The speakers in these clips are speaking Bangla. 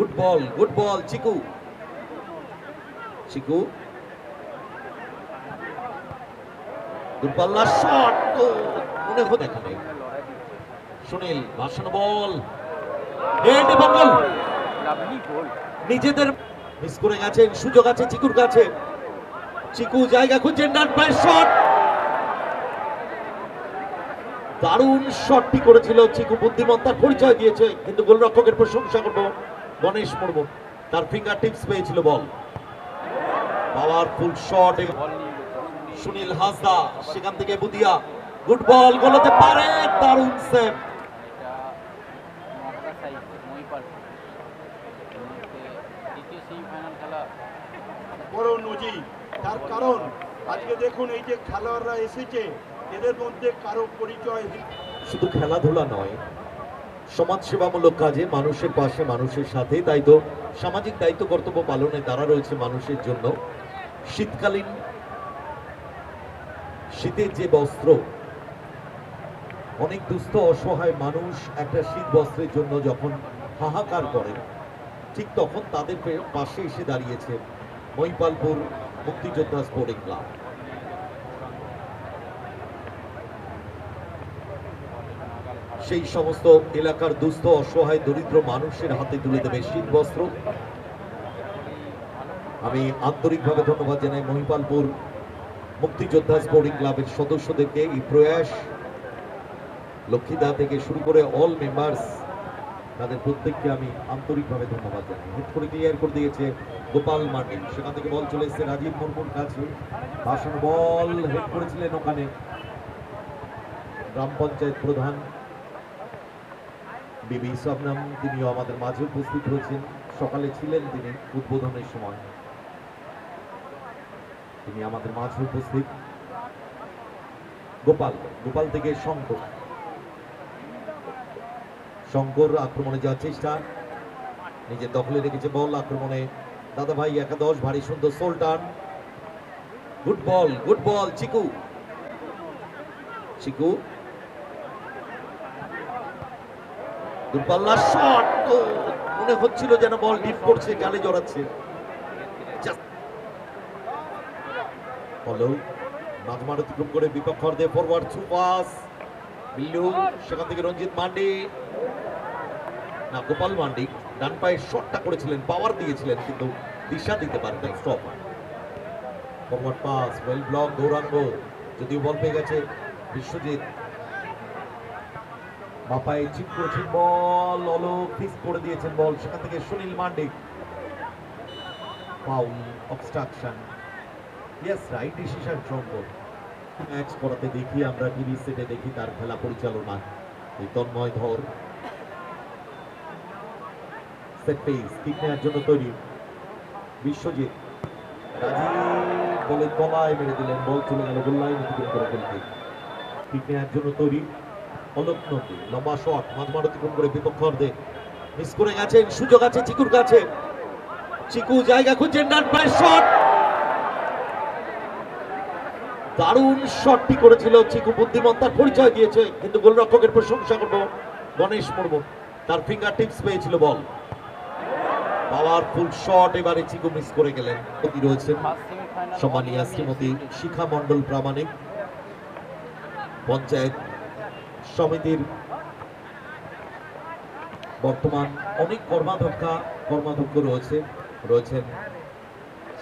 Good ball good ball Chiku Chiku দূরপাল্লার শট মনে হতে এখানে সুনীল, ভাসানো বল হেড এবং নিজেদের মিস করে গেছেন, সুযোগ আছে চিকুর কাছে। চিকু জায়গা খুঁজছেন ডান পায়ের শট দারুণ শটটি করেছিল চিকু, বুদ্ধিমত্তার পরিচয় দিয়েছে। কিন্তু গোলরক্ষকের প্রশংসা করব। গণেশ মুর্মু তার ফিঙ্গার টিপস পেয়েছিল ball. Powerful shot Sunil Hansda সেখান থেকে বুদিয়া। গুড বল গোলতে পারে দারুণ সেভ বড় নজির তার কারণ আজকে দেখুন এই যে খেলোয়াড়রা এসেছে এদের মধ্যে কারও পরিচয় শুধু খেলাধুলা নয় সমাজ সেবামূলক কাজে মানুষের পাশে মানুষের সাথে তাই তো সামাজিক দায়িত্ব কর্তব্য পালনে তারা রয়েছে মানুষের জন্য। শীতকালীন শীতের যে বস্ত্র, অনেক দুস্থ অসহায় মানুষ একটা শীত বস্ত্রের জন্য যখন হাহাকার করেন ঠিক তখন তাদের পাশে এসে দাঁড়িয়েছে মহিপালপুর মুক্তিযোদ্ধা স্পোর্টিং ক্লাব। সেই সমস্ত এলাকার দুস্থ, অসহায়, দরিদ্র মানুষের হাতে তুলে দেবে শীত বস্ত্র আমি আন্তরিকভাবে ধন্যবাদ জানাই মহিপালপুর মুক্তিযোদ্ধা স্পোর্টিং ক্লাবের সদস্যদেরকে। এই প্রয়াস লক্ষ্মীদা থেকে শুরু করে অল মেম্বার্স তাদের প্রত্যেককে আমি আন্তরিকভাবে ধন্যবাদ জানাই। হেড করে ক্লিয়ার করে দিয়েছে গোপাল মান্ডি। সেখান থেকে বল চলে এসেছে রাজীব মুর্মুর কাছে। ভাষণ বল হেড করেছিলেন ওখানে। গ্রাম পঞ্চায়েত প্রধান বিবি শবনম তিনিও আমাদের মাঝে উপস্থিত হয়েছেন। সকালে ছিলেন তিনি উদ্বোধনের সময়। তিনি আমাদের মাঝে উপস্থিত। গোপাল গোপাল থেকে শঙ্কর। শঙ্কর আক্রমণে যাওয়ার চেষ্টা। নিজের দখলে রেখেছে বল আক্রমণে। দাদা ভাই একাদশ, ভারী সুন্দর sole turn good ball good ball, Chiku. Chiku দূরপাল্লার শট তো মনে হচ্ছিল যেন বল ডিপ করছে জালে জড়াচ্ছে। রঞ্জিত মান্ডি। না, গোপাল মান্ডি, ডান পায়ে শটটা করেছিলেন পাওয়ার দিয়েছিলেন, কিন্তু দিশা দিতে পারতেন ফরওয়ার্ড পাস ওয়েল ব্লক যদিও বল পেয়ে গেছে, বিশ্বজিৎ। বাপায় চিপ করেছেন বল অলোক ফিক্স করে দিয়েছেন বল। সেখান থেকে Sunil Mandik foul obstruction yes right decision সম্ভব ম্যাচ করাতে দেখি, আমরা টিভি সেটে দেখি, তার খেলা পরিচালনা। এই তন্ময় ধর। সেট পেস কিক নেওয়ার জন্য তৈরি। বিশ্বজিৎ। রাজীব বলে তলায় মেরে দিলেন, বল চলে গেল গোল্লায় অতিক্রম করে খেলতে কিক নেওয়ার জন্য তৈরি। অলোক লম্বা শট মাঝমার অতিক্রম করে বিপক্ষ অর্ধে। মিস করে গেছেন সুযোগ আছে চিকুর কাছে। চিকু জায়গা খুঁজছেন, ডান শট। দারুণ শটটি করেছিল চিকু বুদ্ধিমত্তার পরিচয় দিয়েছে, কিন্তু গোলরক্ষকের প্রশংসা করব গণেশ মুর্মু। তার ফিঙ্গার টিপস পেয়েছিল বল। পাওয়ারফুল শট এবারে চিকু মিস করে গেলেন। রয়েছেন সম্মানীয় শ্রীমতী শিখা মণ্ডল প্রামাণিক। পঞ্চায়েত সমিতির বর্তমান অনেক কর্মাধ্যক্ষা, কর্মাধ্যক্ষ রয়েছে, রয়েছেন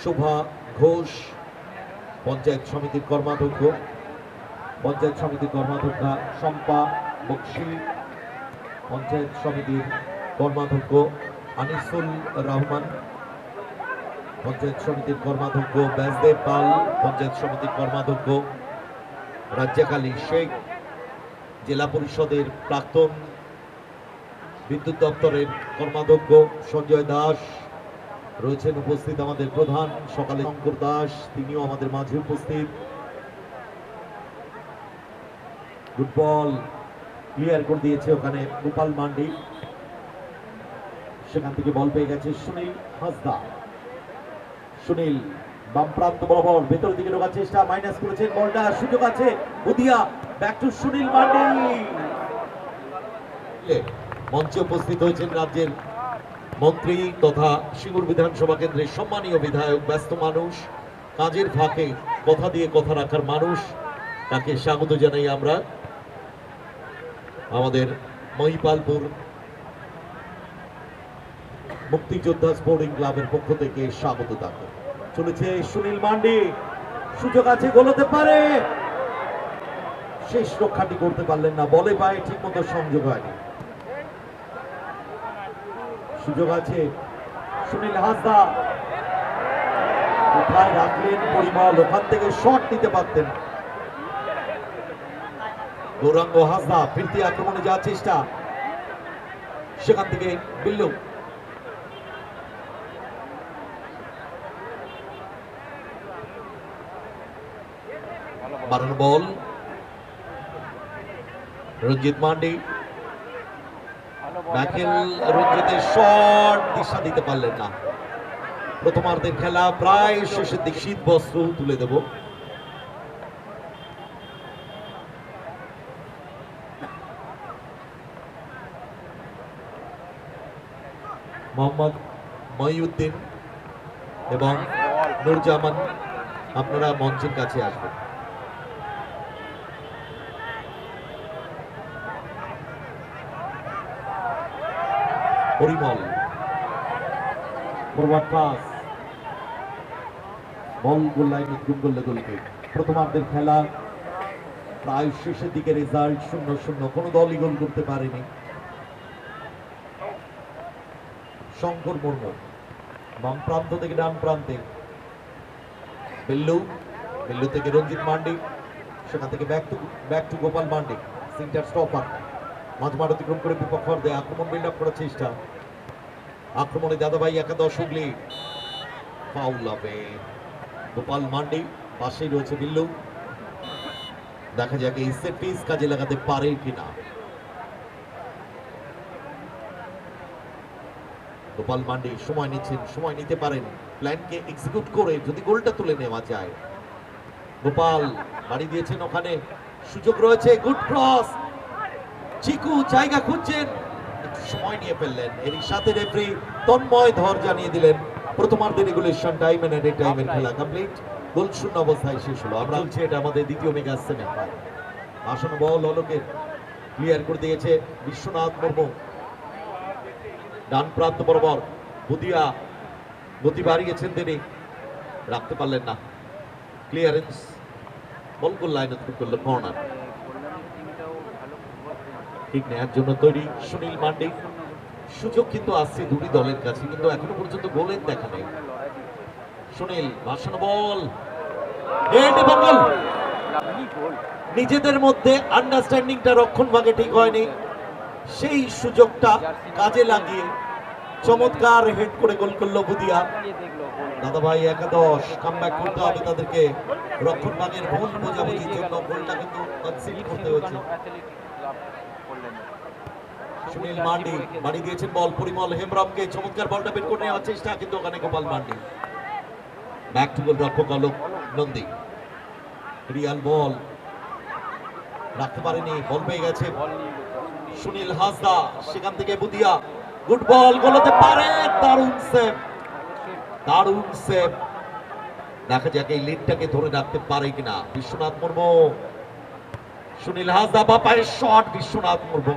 শোভা ঘোষ, পঞ্চায়েত সমিতির কর্মাধ্যক্ষ, পঞ্চায়েত সমিতির কর্মাধ্যক্ষা শম্পা বক্সি, পঞ্চায়েত সমিতির কর্মাধ্যক্ষ আনিসুল রহমান, পঞ্চায়েত সমিতির কর্মাধ্যক্ষ ব্যাসদেব পাল, পঞ্চায়েত সমিতির কর্মাধ্যক্ষ রাজ্জাকালী শেখ জেলা পরিষদের প্রাক্তন বিদ্যুৎ দপ্তরের কর্মাধ্যক্ষ সঞ্জয় দাস, রয়েছেন উপস্থিত আমাদের প্রধান সকালে শঙ্কর দাস, তিনিও আমাদের মাঝে উপস্থিত। ফুটবল ক্লিয়ার করে দিয়েছে ওখানে গোপাল মান্ডি। সেখান থেকে বল পেয়ে গেছে সুনীল হাসদা। সুনীল বাম প্রান্ত বরাবর ভেতর দিকে ঢোকার চেষ্টা মাইনাস করেছেন, বলটা সুযোগ আছে বুদিয়া ব্যাক টু সুনীল মান্ডি মঞ্চে উপস্থিত হয়েছেন রাজ্যের মন্ত্রী তথা সিঙ্গুর বিধানসভা কেন্দ্রের সম্মানীয় বিধায়ক, ব্যস্ত মানুষ, কাজের ফাঁকে কথা দিয়ে কথা রাখার মানুষ। তাকে স্বাগত জানাই আমরা। আমাদের মহিপালপুর মুক্তিযোদ্ধা স্পোর্টিং ক্লাবের পক্ষ থেকে স্বাগত তাকে চলেছে সুনীল মান্ডি। সুযোগ আছে, গোলতে পারে। শেষ রক্ষাটি করতে পারলেন না। বলে পায়ে ঠিক মতো সংযোগ হয়নি। সুযোগ আছে সুনীল হাসদা। কোথায় রাখলেন পরিমল? ওখান থেকে শট নিতে পারতেন। গৌরাঙ্গ হাসদা ফিরতি আক্রমণে যাওয়ার চেষ্টা। সেখান থেকে বিল্লু। বল। রঞ্জিত মান্ডি। রঞ্জিতের দিতে পারলেন না। খেলা প্রায় শেষের শীত বস্ত্র তুলে মোহাম্মদ মহিউদ্দিন এবং নুরজামান, আপনারা মঞ্চের কাছে আসবেন। Parimal. Forward pass ball goal লাইনে করলে প্রথমার্ধের খেলা প্রায় শেষের দিকে রেজাল্ট শূন্য শূন্য। কোনো দলই গোল করতে পারেনি। শঙ্কর মুর্মু, বাম প্রান্ত থেকে ডান প্রান্তে। বিল্লু বিল্লু থেকে রঞ্জিত মান্ডি। সেখান থেকে back to back to Gopal Mandi. Centre stopper মাঝ মাঠ অতিক্রম করে বিপক্ষ আক্রমণ বিল্ড আপ করার চেষ্টা। আক্রমণে দাদাভাই একাদশ হুগলি। ফাউল হবে। গোপাল মান্ডি, পাশেই রয়েছে বিল্লু। দেখা যাক এই সেট পিস কাজে লাগাতে পারে কিনা। গোপাল মান্ডি সময় নিচ্ছেন, সময় নিতে পারেন। প্ল্যানকে এক্সিকিউট করে যদি গোলটা তুলে নেওয়া যায়। গোপাল বাড়ি দিয়েছেন ওখানে। সুযোগ রয়েছে গুড ক্রস চিকু জায়গা খুঁজছেন। সময় নিয়ে ফেললেন। এরই সাথে রেফারি তন্ময় ধর জানিয়ে দিলেন প্রথমার্ধের রেগুলেশন টাইম এন্ড এড টাইমের খেলা কমপ্লিট গোল শূন্য অবস্থায় শেষ হলো। আমরা বলছি এটা আমাদের দ্বিতীয় মেগা সেমিফাইনাল আসন্ন বল অলোকের ক্লিয়ার করে দিয়েছে বিশ্বনাথ মুর্মু। ডান প্রান্ত বরাবর বুদিয়া গতি বাড়িয়েছেন তিনি। রাখতে পারলেন না। ক্লিয়ারেন্স বল গোল লাইন করল কর্নার কল্যাণীর টিমটাও ভালো ফুটবল খেলছে ঠিক নেয়ার জন্য তৈরি সুনীল মান্ডি। সুযোগ কিন্তু আসছে দুটি দলের কাছে, কিন্তু এখনও পর্যন্ত গোলের দেখা নেই। সুনীল, ভাসানো বল। নিজেদের মধ্যে আন্ডারস্ট্যান্ডিংটা রক্ষণ ভাগে ঠিক হয়নি। সেই সুযোগটা কাজে লাগিয়ে চমৎকার হেড করে গোল করল বুদিয়া। দাদা ভাই একাদশ কামব্যাক করতে হবে তাদেরকে। রক্ষণ ভাগের ভুল বোঝাবুঝির জন্য গোলটা কিন্তু সুনীল মান্ডি বাড়ি দিয়েছেন বল পরিমল হেমব্রমকে চমৎকার বলটা বের করে নেওয়ার চেষ্টা, কিন্তু ওখানে Gopal Mandi. Back to goal রক্ষক অলোক নন্দী। রিয়াল বল। রাখতে পারেনি, বল পেয়ে গেছে সুনীল হাসদা, সেখান থেকে বুদিয়া। গুড বল গোলতে পারে, দারুণ সেভ দারুণ সেভ দেখা যাক এই লিডটাকে ধরে রাখতে পারে কিনা। বিশ্বনাথ মুর্মু। সুনীল হাসদা বা শট বিশ্বনাথ মুর্মু।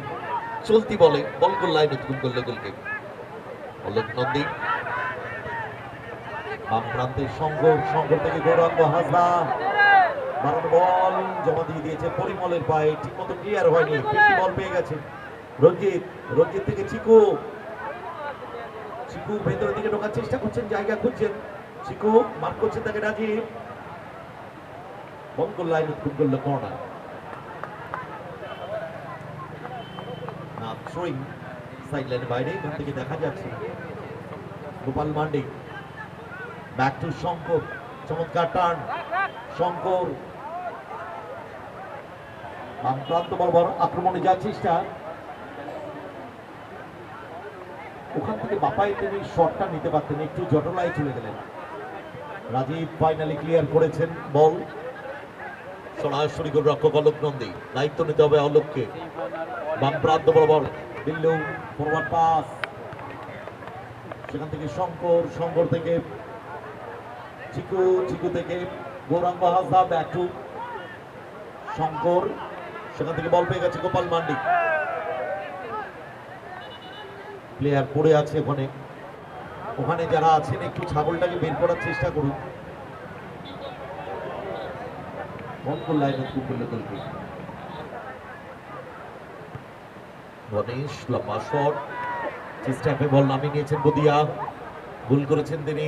চলতি বলে বল লাইন উৎকুল করল গোলকে। অলোক নন্দী। বাম প্রান্তে থেকে গৌরাঙ্গ রঞ্জিত থেকে ভেতরের দিকে ঢোকার চেষ্টা করছেন, জায়গা করছেন তাকে রাজীব। বল গোল লাইন উৎকুল করল কর্নার না থ্রোয়িং সাইড লাইনের বাইরে, এখান থেকে দেখা যাচ্ছে গোপাল মান্ডি। ব্যাক টু শঙ্কর, চমৎকার টার্ন শঙ্কর। বাম প্রান্ত বরাবর আক্রমণে যাওয়ার চেষ্টা ওখান থেকে বাপাই তিনি শটটা নিতে পারতেন, একটু জটলায় চলে গেলেন। রাজীব ফাইনালি ক্লিয়ার করেছেন বল সরাসরি গোল রক্ষক অলোক নন্দী। দায়িত্ব নিতে হবে অলোককে। বাম প্রান্ত বরাবর বিল্লু ফরওয়ার্ড পাস সেখান থেকে শঙ্কর শঙ্কর থেকে চিকু চিকু থেকে গৌরাঙ্গ হাসদা ব্যাক টু শঙ্কর, সেখান থেকে বল পেয়ে গেছে গোপাল মান্ডি। প্লেয়ার পড়ে আছে ওখানে। ওখানে যারা আছেন, একটু ছাগলটাকে বের করার চেষ্টা করুন। লাইন খুব করলে দলকে গণেশ লম্বা শট বল নামিয়ে নিয়েছেন বদিয়া। ভুল করেছেন তিনি।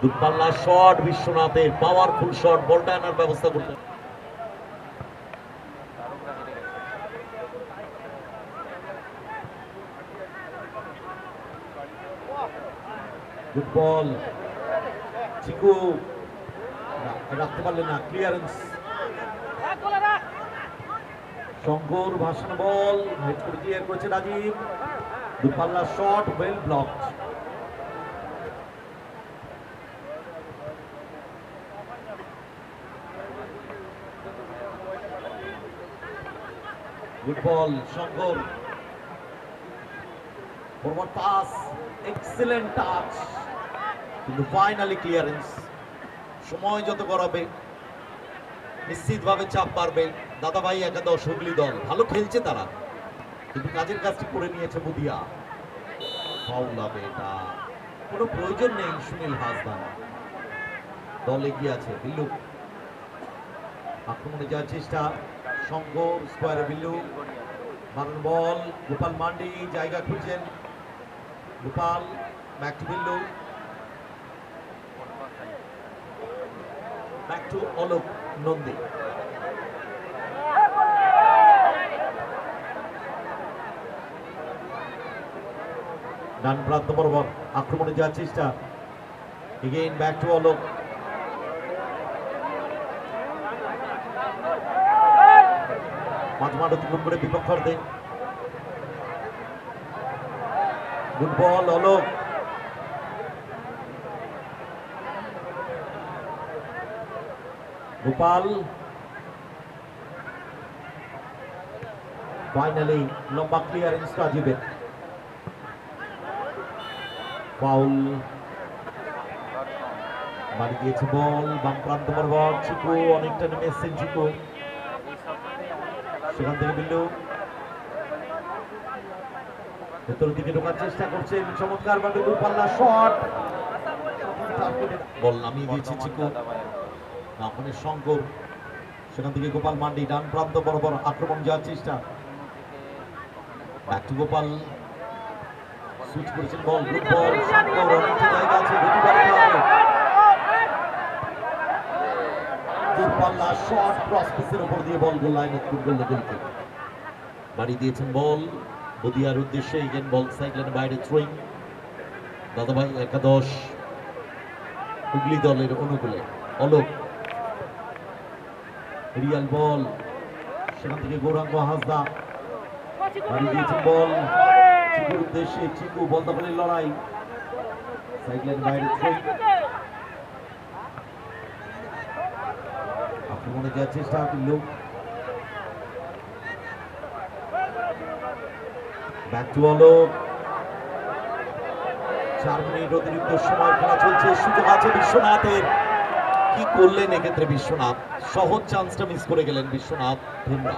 দূরপাল্লা শট, বিশ্বনাথের পাওয়ারফুল শট বলটা আনার ব্যবস্থা করতেন তারকরা হেরে গেছে গুড বল চিকু রাখতে পারলেন না ক্লিয়ারেন্স শঙ্কর ভাষণ বল, হেড করে ক্লিয়ার করেছে Rajib. দূরপাল্লা shot well block good ball Shankar. Forward pass excellent touch কিন্তু ফাইনালি ক্লিয়ারেন্স সময় যত করাবে নিশ্চিতভাবে চাপ বাড়বে। দাদাভাই একাদশ, হুগলি দল, ভালো খেলছে তারা। কিন্তু কাজের কাজটি করে নিয়েছে বুদিয়া ফাউল হবে এটা। কোনো প্রয়োজন নেই সুনীল হাসদা দল এগিয়ে আছে, বিল্লু। আক্রমণে যাওয়ার চেষ্টা। শঙ্কর স্কোয়ারে বিল্লু। মারণ বল, গোপাল মান্ডি, জায়গা খুঁজছেন। Gopal back to Billu. Back to Alok Nandi ডান প্রান্ত বরাবর আক্রমণে যাওয়ার চেষ্টা। এগেইন ব্যাক টু অলোক মাঝ মাঠ অতিক্রম করে বিপক্ষার্থে good ball Alok Gopal finally লম্বা ক্লিয়ারেন্স রাজীবের ফাউল বাড়ি দিয়েছে বল বাম প্রান্ত বরাবর চিকু অনেকটা নেমে এসছেন চিকু সেখান থেকে বিল্লু। ভেতরের দিকে ঢোকার চেষ্টা করছেন চমৎকার ভাবে দূরপাল্লা শট বল নামিয়ে দিয়েছে চিকু নাফনের শঙ্কর। সেখান থেকে গোপাল মান্ডি ডান প্রান্ত, বরাবর আক্রমণ যাওয়ার চেষ্টা। ব্যাক গোপাল। সুইচ করেছেন বল গুড বল শঙ্কর জায়গা আছে শট ক্রস পিসের উপর দিয়ে বল গোল লাইন গোলকে বাড়ি দিয়েছেন বল, বদিয়ার উদ্দেশ্যে এগেন বল সাইডলাইনের বাইরে থ্রোয়িং দাদাভাই একাদশ। হুগলি দলের অনুকূলে অলোক রিয়াল বল। সেখান থেকে গৌরাঙ্গ হাসদা। দিয়েছেন বল। চিকুর উদ্দেশ্যে চিকু বল দখলের লড়াই। সাইডলাইন বাইরে থ্রোয়িং আক্রমণে যাওয়ার চেষ্টা করলেও ব্যাক টু অলোক চার মিনিট অতিরিক্ত সময় খেলা চলছে। সুযোগ আছে বিশ্বনাথের। কি করলেন এক্ষেত্রে বিশ্বনাথ? সহজ চান্সটা মিস করে গেলেন বিশ্বনাথ ভুমরা।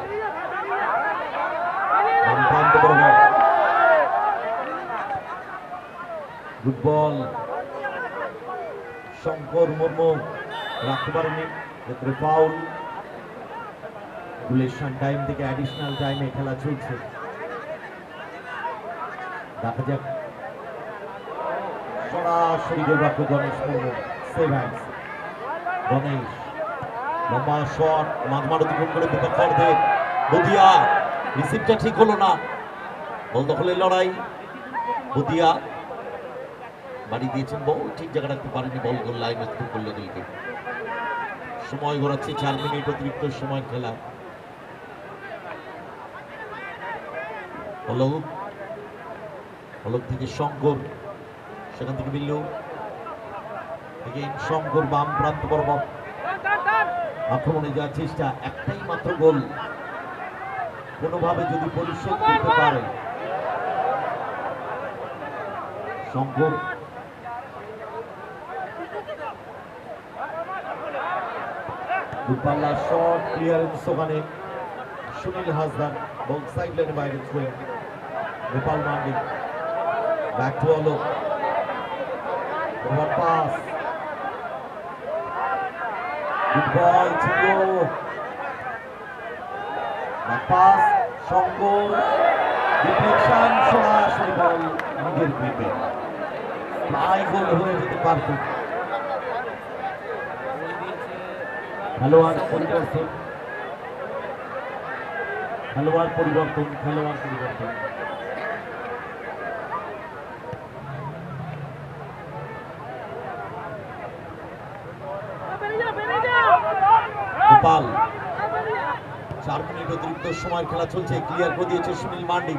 গুড বল শঙ্কর মুর্মু রাখতে পারেনি ক্ষেত্রে ফাউল রেগুলেশন টাইম থেকে অ্যাডিশনাল টাইমে খেলা চলছে। দেখা যাক। সরাসরি গোলরক্ষক গণেশ মুর্মু সেভ হ্যান্ডস গণেশ লম্বা শট মাঝমাঠ অতিক্রম করে বিপক্ষার্থে বুদিয়া রিসিভটা ঠিক হলো না। বল দখলের লড়াই। বুদিয়া বাড়ি দিয়েছেন বল, ঠিক জায়গা রাখতে পারেনি বল, গোল লাইন করল দিলকে। সময় ঘোরাচ্ছে, চার মিনিট অতিরিক্ত সময় খেলা। হলক হলক থেকে শঙ্কর, সেখান থেকে এগেইন শঙ্কর বাম প্রান্ত বরাবর আক্রমণে যাওয়ার চেষ্টা, একটাই মাত্র গোল। কোনোভাবে যদি পরিশোধ করতে পারে। শঙ্কর দুপাল্লা শট ক্লিয়ারেন্স ওখানে। সুনীল হাসদার বল সাইড লাইনে বাইরে ছুঁয়ে Gopal Mandi. Back to Alok pass good ball ছিল পাস শঙ্কর ডিফ্লেকশন সরাসরি বল নিজের গ্রিপে প্রায় গোল হয়ে যেতে পারত খেলোয়াড় পরিবর্তন। খেলোয়াড় পরিবর্তন খেলোয়াড় পরিবর্তন। গোপাল। চার মিনিট অতিরিক্ত সময় খেলা চলছে ক্লিয়ার করে দিয়েছে সুনীল মান্ডি।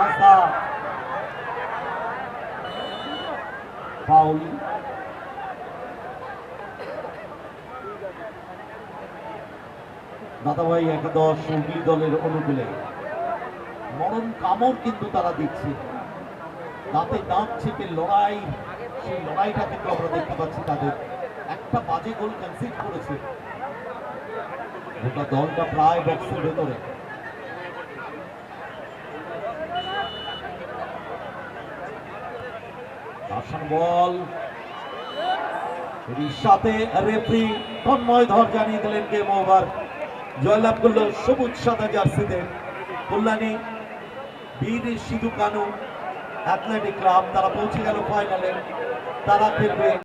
হাসা দাদাভাই একাদশ হুগলি দলের অনুকূলে। মরণ কামড় কিন্তু তারা দিচ্ছে। দাঁতে দাঁত চেপে লড়াই, সেই লড়াইটা কিন্তু আমরা দেখতে পাচ্ছি তাদের। একটা বাজে গোল কনসিড করেছে। গোটা দলটা প্রায় বক্সের ভেতরে। বল। সাথে রেফরি তন্ময় ধর জানিয়ে দিলেন গেম ওভার জয়লাভ করল সবুজ সাদা জার্সিতে। কল্যাণী, বীর সিধু কানু অ্যাথলেটিক ক্লাব, তারা পৌঁছে গেল ফাইনালে তারা খেলবে